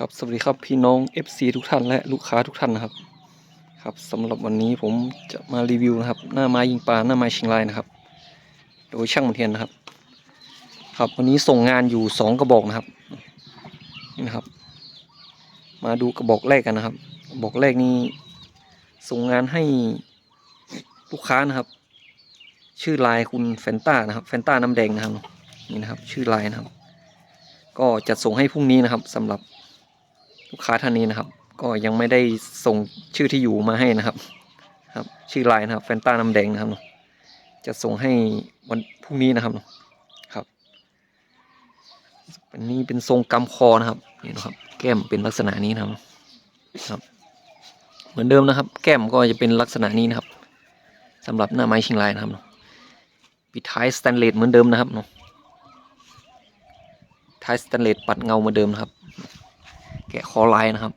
ครับสวัสดีครับพี่น้อง FC ทุกท่านและลูกค้าทุกท่านนะครับ ครับสำหรับวันนี้ผมจะมารีวิวนะครับ หน้าไม้ยิงปลาหน้าไม้ชียงรายนะครับ โดยช่างมนเทียนนะครับ ครับวันนี้ส่งงานอยู่สองกระบอกนะครับนี่นะครับ มาดูกระบอกแรกกันนะครับกระบอกแรกนี้ส่งงานให้ลูกค้านะครับ ชื่อลายคุณแฟนต้านะครับแฟนต้าน้ำแดงนะครับนี่นะครับ ชื่อลายนะครับ ก็จะส่งให้พรุ่งนี้นะครับสำหรับ ลูกค้าท่านนี้นะครับ ก็ยังไม่ได้ส่งชื่อที่อยู่มาให้นะครับ ครับ ชื่อไลน์นะครับแฟนต้าน้ำแดงนะครับ จะส่งให้วันพรุ่งนี้นะครับครับอันนี้เป็นทรงกำคอนะครับนี่นะครับ แก้มเป็นลักษณะนี้นะครับครับ เหมือนเดิมนะครับ แก้มก็จะเป็นลักษณะนี้นะครับสำหรับหน้าไม้ชิงลายนะครับปิดท้ายสแตนเลสเหมือนเดิมนะครับเนาะท้ายสแตนเลสปัดเงาเหมือนเดิมนะครับ กะคอลายนะครับ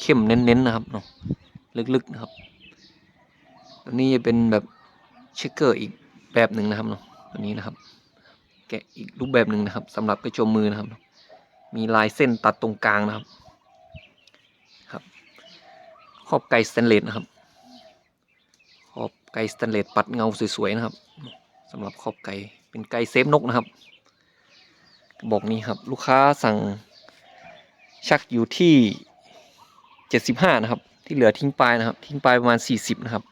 เข้มๆเน้นๆนะครับเนาะลึกๆนะครับ ตัวนี้จะเป็นแบบเชคเกอร์อีกแบบหนึ่งนะครับเนาะตัวนี้นะครับ แกะอีกรูปแบบหนึ่งนะครับสำหรับกระโจมมือนะครับ มีลายเส้นตัดตรงกลางนะครับครับขอบไกสแตนเลสนะครับขอบไกสแตนเลสปัดเงาสวยๆนะครับสำหรับขอบไก่เป็นไก่เซฟนกนะครับบอกนี้ครับ ลูกค้าสั่ง ชักอยู่ที่เจ็ดสิบห้านะครับ ที่เหลือทิ้งปลายนะครับ ทิ้งปลายประมาณสี่สิบนะครับ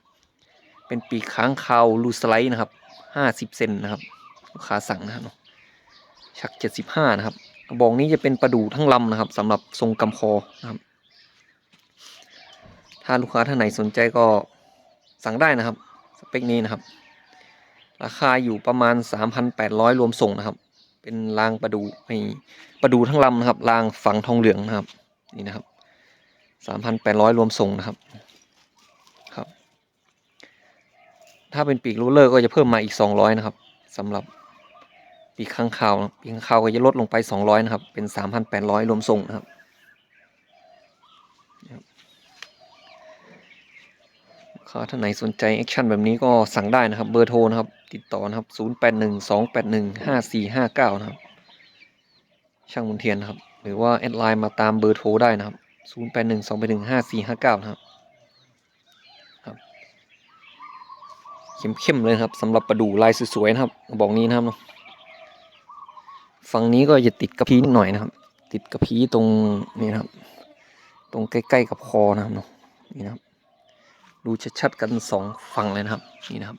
เป็นปีกค้างคาวลูสไลด์นะครับห้าสิบเซนนะครับลูกค้าสั่งนะครับชักเจ็ดสิบห้านะครับกระบอกนี้จะเป็นประดูทั้งลำนะครับสำหรับทรงกำคอนะครับ ถ้าลูกค้าท่านไหนสนใจก็สั่งได้นะครับ สเปคนี้นะครับ ราคาอยู่ประมาณ 3,800 รวมส่งนะครับ เป็นรางประดูไม่ประดูทั้งลำนะครับรางฝังทองเหลืองนะครับ นี่นะครับสามพันแปดร้อยรวมส่งนะครับครับ ถ้าเป็นปีกรูเลอร์ก็จะเพิ่มมาอีกสองร้อยนะครับสำหรับปีกข้างข่าวปีกข้างข่าวก็จะลดลงไปสองร้อยนะครับ เป็นสามพันแปดร้อยรวมส่งนะครับลูก ค้าท่านไหนสนใจแอคชั่นแบบนี้ก็สั่งได้นะครับเบอร์โทรนะครับ ติดต่อนะครับศูนย์แปดหนึ่งสองแปดหนึ่งห้าสี่ห้าเก้านะครับ ช่างมนเทียนนะครับ หรือว่าแอดไลน์มาตามเบอร์โทรได้นะครับ 0 8 1 2 8 1 5 4 5 9 นะครับครับเข้มๆเลยครับสำหรับประดูลายสวยๆนะครับบอกนี้นะครับเนาะฝั่งนี้ก็จะติดกระพีนิดหน่อยนะครับ ติดกระพีตรงนี้นะครับ ตรงใกล้ๆกับคอนะครับเนาะนี่นะครับ ดูชัดๆกันสองฝั่งเลยนะครับนี่นะครับ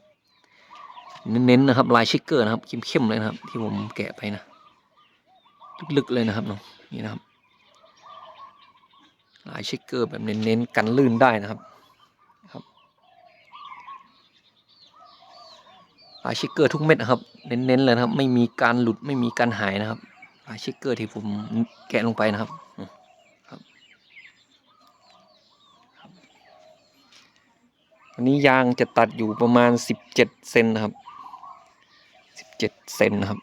เน้นๆนะครับลายชิกเกอร์นะครับเข้มๆเลยนะครับ ที่ผมแกะไปนะลึกๆเลยนะครับเนาะนี่นะครับลายช็คเกอร์แบบเน้นๆกันลื่นได้นะครับครับลายช็คเกอร์ทุกเม็ดนะครับ เน้นๆเลยนะครับ ไม่มีการหลุดไม่มีการหายนะครับลายช็คเกอร์ที่ผมแกะลงไปนะครับครับ อันนี้ยางจะตัดอยู่ประมาณสิบเจ็ดเซนนะครับสิบเจ็ดเซนนะครับ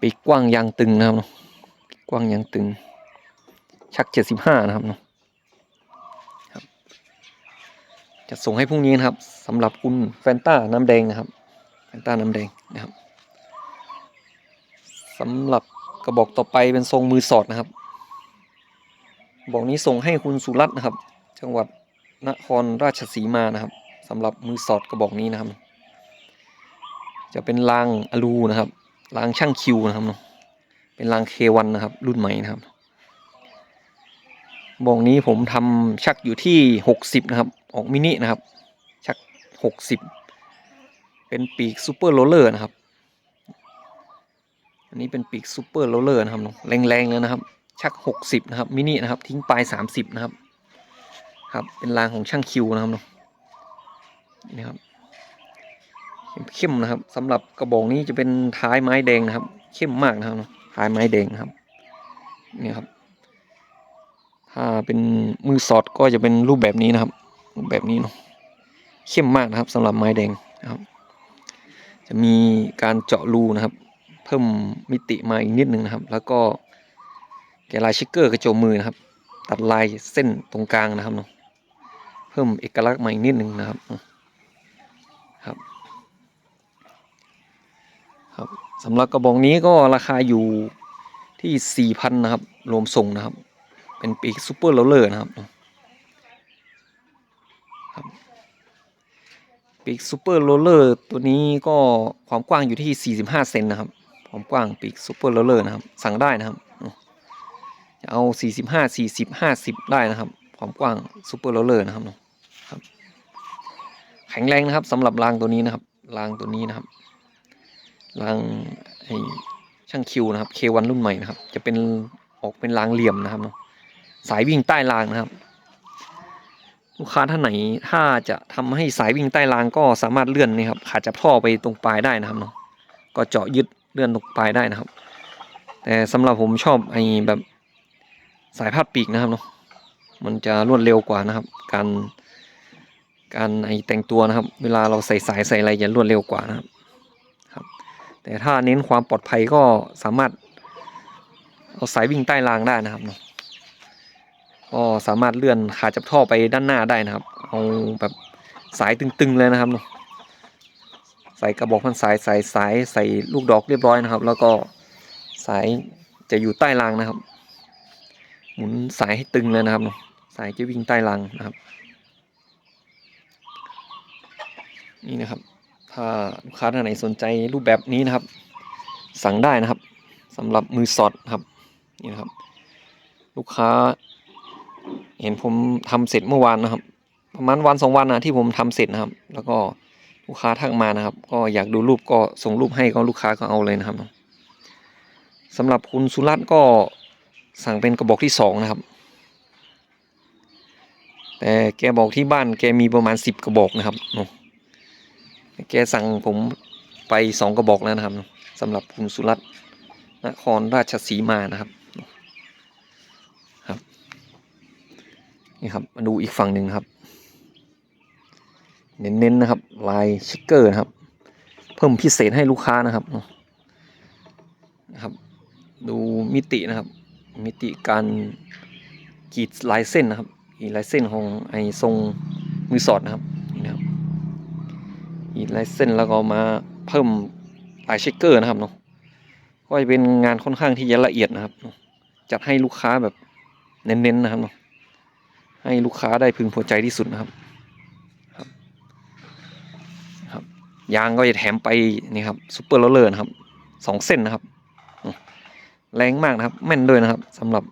ปีกกว้างยางตึงนะครับเนาะปีกว้างยางตึง ชักเจ็ดสิบห้านะครับเนาะครับจะส่งให้พรุ่งนี้นะครับสำหรับคุณแฟนต้าน้ำแดงนะครับแฟนต้าน้ำแดงนะครับสำหรับกระบอกต่อไปเป็นทรงมือสอดนะครับกระบอกนี้ส่งให้คุณสุรัตน์นะครับ จังหวัด นครราชสีมานะครับสำหรับมือสอดกระบอกนี้นะครับ จะเป็นรางอลูนะครับรางช่างคิวนะครับเนาะเป็นรางเควันนะครับ รุ่นใหม่นะครับบองนี้ผมทำชักอยู่ที่หกสิบนะครับ ออกมินินะครับ ชักหกสิบเป็นปีกซูเปอร์โรลเลอร์นะครับ อันนี้เป็นปีกซูเปอร์โรลเลอร์นะครับแรงๆเลยนะครับ ชักหกสิบนะครับมินินะครับทิ้งปลายสามสิบนะครับ ครับ เป็นรางของช่างคิวนะครับเนาะนี่ครับเข้มนะครับสำหรับกระบอกนี้จะเป็นท้ายไม้แดงนะครับ เข้มมากนะครับท้ายไม้แดงครับนี่ครับ ถ้าเป็นมือสอดก็จะเป็นรูปแบบนี้นะครับ รูปแบบนี้เนาะเข้มมากนะครับสำหรับไม้แดงนะครับ จะมีการเจาะรูนะครับ เพิ่มมิติมาอีกนิดนึงนะครับ แล้วก็แกลายชิกเกอร์กระโจมมือนะครับ ตัดลายเส้นตรงกลางนะครับเนาะ พิ่มเอกลักษณ์มาอีกนิดนึงนะครับครับครับสำหรับกระบอกนี้ก็ราคาอยู่ที่สี่พันนะครับ รวมส่งนะครับ เป็นปีกซูเปอร์โรเลอร์นะครับครับปีกซูเปอร์โรเลอร์ตัวนี้ก็ความกว้างอยู่ที่ 45 เซนนะครับ ความกว้างปีกซูเปอร์โรเลอร์นะครับ สั่งได้นะครับจะเอา 45 40 50 ได้นะครับ ความกว้างซูเปอร์โรเลอร์นะครับครับ แข็งแรงนะครับสำหรับรางตัวนี้นะครับรางตัวนี้นะครับรางไอช่างคิวนะครับ K1 รุ่นใหม่นะครับ จะเป็นออกเป็นรางเหลี่ยมนะครับเนาะสายวิ่งใต้รางนะครับ ลูกค้าท่านไหนถ้าจะทำให้สายวิ่งใต้รางก็สามารถเลื่อนนี่ครับขาดจับท่อไปตรงปลายได้นะครับเนาะก็เจาะยึดเลื่อนตรงปลายได้นะครับ แต่สำหรับผมชอบไอ้แบบสายพาดปีกนะครับเนาะมันจะรวดเร็วกว่านะครับ การ การไอแต่งตัวนะครับ เวลาเราใส่สายใส่อะไรจะรวดเร็วกว่านะครับครับ แต่ถ้าเน้นความปลอดภัยก็สามารถ เอาสายวิ่งใต้รางได้นะครับเนาะก็สามารถเลื่อนขาจับท่อไปด้านหน้าได้นะครับ เอาแบบสายตึงๆเลยนะครับเนาะใส่กระบอกพันสายใส่สายใส่ลูกดอกเรียบร้อยนะครับ แล้วก็สายจะอยู่ใต้รางนะครับ หมุนสายให้ตึงเลยนะครับเนาะสายจะวิ่งใต้รางนะครับ นี่นะครับ ถ้าลูกค้าท่านไหนสนใจรูปแบบนี้นะครับ สั่งได้นะครับสำหรับมือสอดครับนี่นะครับ ลูกค้า เห็นผมทำเสร็จเมื่อวานนะครับ ประมาณวันสองวันนะที่ผมทำเสร็จนะครับ แล้วก็ลูกค้าทักมานะครับ ก็อยากดูรูปก็ส่งรูปให้ก็ลูกค้าก็เอาเลยนะครับสำหรับคุณสุรัตน์ก็สั่งเป็นกระบอกที่สองนะครับ แต่แกบอกที่บ้านแกมีประมาณสิบกระบอกนะครับเนาะ แกสั่งผมไปสองกระบอกแล้วนะครับสำหรับคุณสุรัตน์นครราชสีมานะครับครับนี่ครับมาดูอีกฝั่งหนึ่งครับ เน้นๆนะครับ ลายชิกเกอร์นะครับ เพิ่มพิเศษให้ลูกค้านะครับนะครับ ดูมิตินะครับ มิติการกรีดลายเส้นนะครับลายเส้นของไอ้ทรงมือสอดนะครับนี่นะครับ อีกลายเส้นแล้วก็มาเพิ่มลายเช็คเกอร์นะครับเนาะก็จะเป็นงานค่อนข้างที่จะละเอียดนะครับจัดให้ลูกค้าแบบเน้นๆนะครับเนาะให้ลูกค้าได้พึงพอใจที่สุดนะครับครับครับยางก็จะแถมไปนี่ครับซูเปอร์โรลเลอร์นะครับสองเส้นนะครับแรงมากนะครับ แม่นด้วยนะครับสำหรับ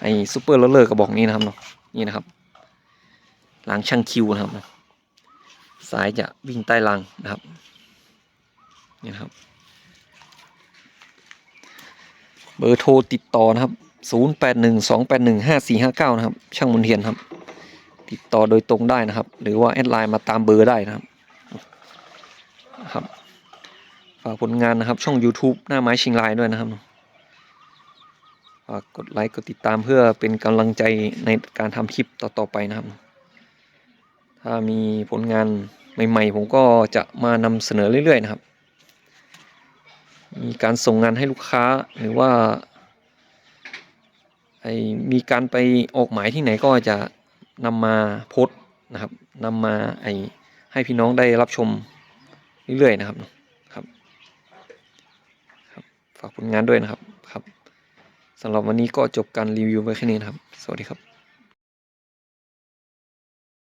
ไอ้ซูเปอร์โรลเลอร์กระบอกนี้นะครับเนาะนี่นะครับหล้างช่างคิวนะครับ สายจะวิ่งใต้รางนะครับนี่นะครับ เบอร์โทรติดต่อนะครับ 0 8 1 2 8 1 5 4 5 9 นะครับ ช่างมุนเทียนครับ ติดต่อโดยตรงได้นะครับ หรือว่าแอดไลน์มาตามเบอร์ได้นะครับครับ ฝากผลงานนะครับ ช่อง YouTube หน้าไม้ชิงลายด้วยนะครับฝากกดไลค์กดติดตามเพื่อเป็นกำลังใจในการทำคลิปต่อๆไปนะครับ ถ้ามีผลงาน ใหม่ๆ ผมก็จะมานำเสนอเรื่อย ๆ นะครับ มีการส่งงานให้ลูกค้าหรือว่าไอมีการไปออกหมายที่ไหนก็จะนำมาโพสนะครับนำมาไอให้พี่น้องได้รับชมเรื่อยๆนะครับครับครับ ฝากผลงานด้วยนะครับครับสำหรับวันนี้ก็จบการรีวิวไว้แค่นี้นะครับ สวัสดีครับ